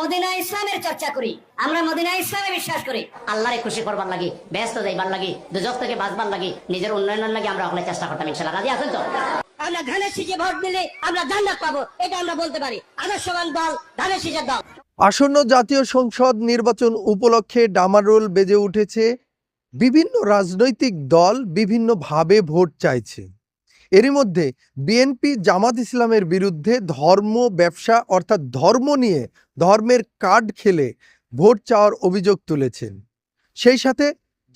Medina ইসলামের চর্চা করি, আমরা মদিনা ইসলামে বিশ্বাস করি। আল্লাহরে খুশি করবার ব্যস্ত যাইবার দুজক থেকে বাঁচবার নিজের উন্নয়নের আমরা চেষ্টা করতাম ইনশাল্লাহ রাজি আছেন তো? আমরা ধানের শীষে ভোট দিলে আমরা জান্নাত পাবো, এটা আমরা বলতে পারি। আদর্শবান দল, ধানের শীষের দল। আসন্ন জাতীয় সংসদ নির্বাচন উপলক্ষে ডামারোল বেজে উঠেছে, বিভিন্ন রাজনৈতিক দল বিভিন্নভাবে ভোট চাইছে। এরই মধ্যে বিএনপি জামাত ইসলামের বিরুদ্ধে ধর্ম, ব্যবসা অর্থাৎ ধর্ম নিয়ে ধর্মের কার্ড খেলে ভোট চাওয়ার অভিযোগ তুলেছেন। সেই সাথে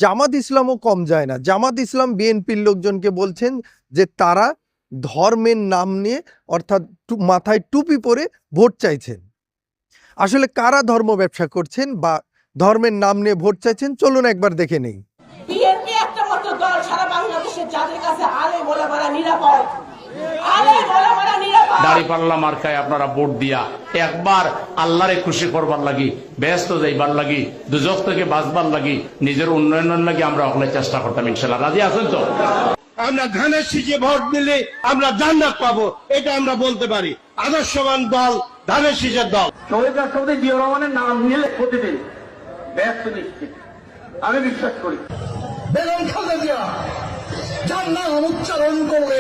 জামাত ইসলামও কম যায় না। জামাত ইসলাম বিএনপির লোকজনকে বলছেন যে তারা ধর্মের নাম নিয়ে অর্থাৎ মাথায় টুপি পরে ভোট চাইছেন। আসলে কারা ধর্ম ব্যবসা করছেন বা ধর্মের নাম নিয়ে ভোট চাইছেন চলুন একবার দেখে নেই। যাদের কাছে আলে বলে মারা নিরাপদ আলে বলে মারা নিরাপদ। দাড়ি পাল্লা মার্কায় আপনারা ভোট দিয়া একবার আল্লাহরে খুশি করবার লাগি ব্যস্ত যাইবার লাগি দুজক থেকে বাঁচবার লাগি নিজের উন্নয়নের লাগি আমরা ওখানে চেষ্টা করতাম ইনশাল্লাহ। রাজি আছেন তো? আমরা ধানের শীষে ভোট দিলে আমরা জান্নাত পাবো এটা আমরা বলতে পারি। আদর্শবান দল ধানের শীষের দল। শহীদ রাষ্ট্রপতি জিয়া রহমানের নাম নিলে প্রতিদিন ব্যস্ত নিশ্চিত। আমি বিশ্বাস করি। বেগম খালেদা জিয়া যার নাম উচ্চারণ করলে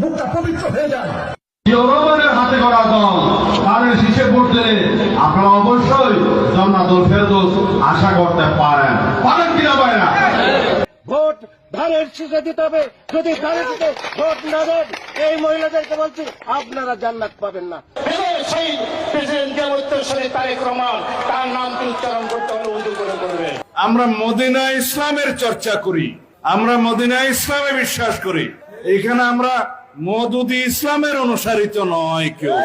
মুখটা পবিত্র হয়ে যায়। হাতে করা দল তাদের শীষে ভোট দিলে আপনারা অবশ্যই জন্নাতুল ফেরদৌস আশা করতে পারেন। পারেন কিনা পারে না? ভোট ধানের শীষে দিতে হবে। যদি ধানের শীষে ভোট না দেন এই মহিলাদেরকে বলছি আপনারা জান্নাত পাবেন না। সেই আমরা মদিনা ইসলামের চর্চা করি, আমরা মদিনা ইসলামে বিশ্বাস করি। এখানে আমরা মদুদি ইসলামের অনুসারিত নয় কেউ।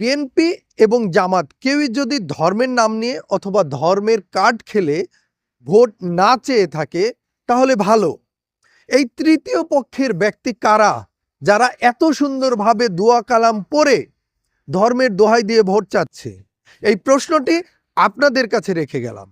বিএনপি এবং জামাত কেউই যদি ধর্মের নাম নিয়ে অথবা ধর্মের কার্ড খেলে ভোট না চেয়ে থাকে, তাহলে ভালো। এই তৃতীয় পক্ষের ব্যক্তি কারা? যারা এত সুন্দরভাবে দোয়া কালাম পড়ে ধর্মের দোহাই দিয়ে ভোট চাচ্ছে? এই প্রশ্নটি আপনাদের কাছে রেখে গেলাম।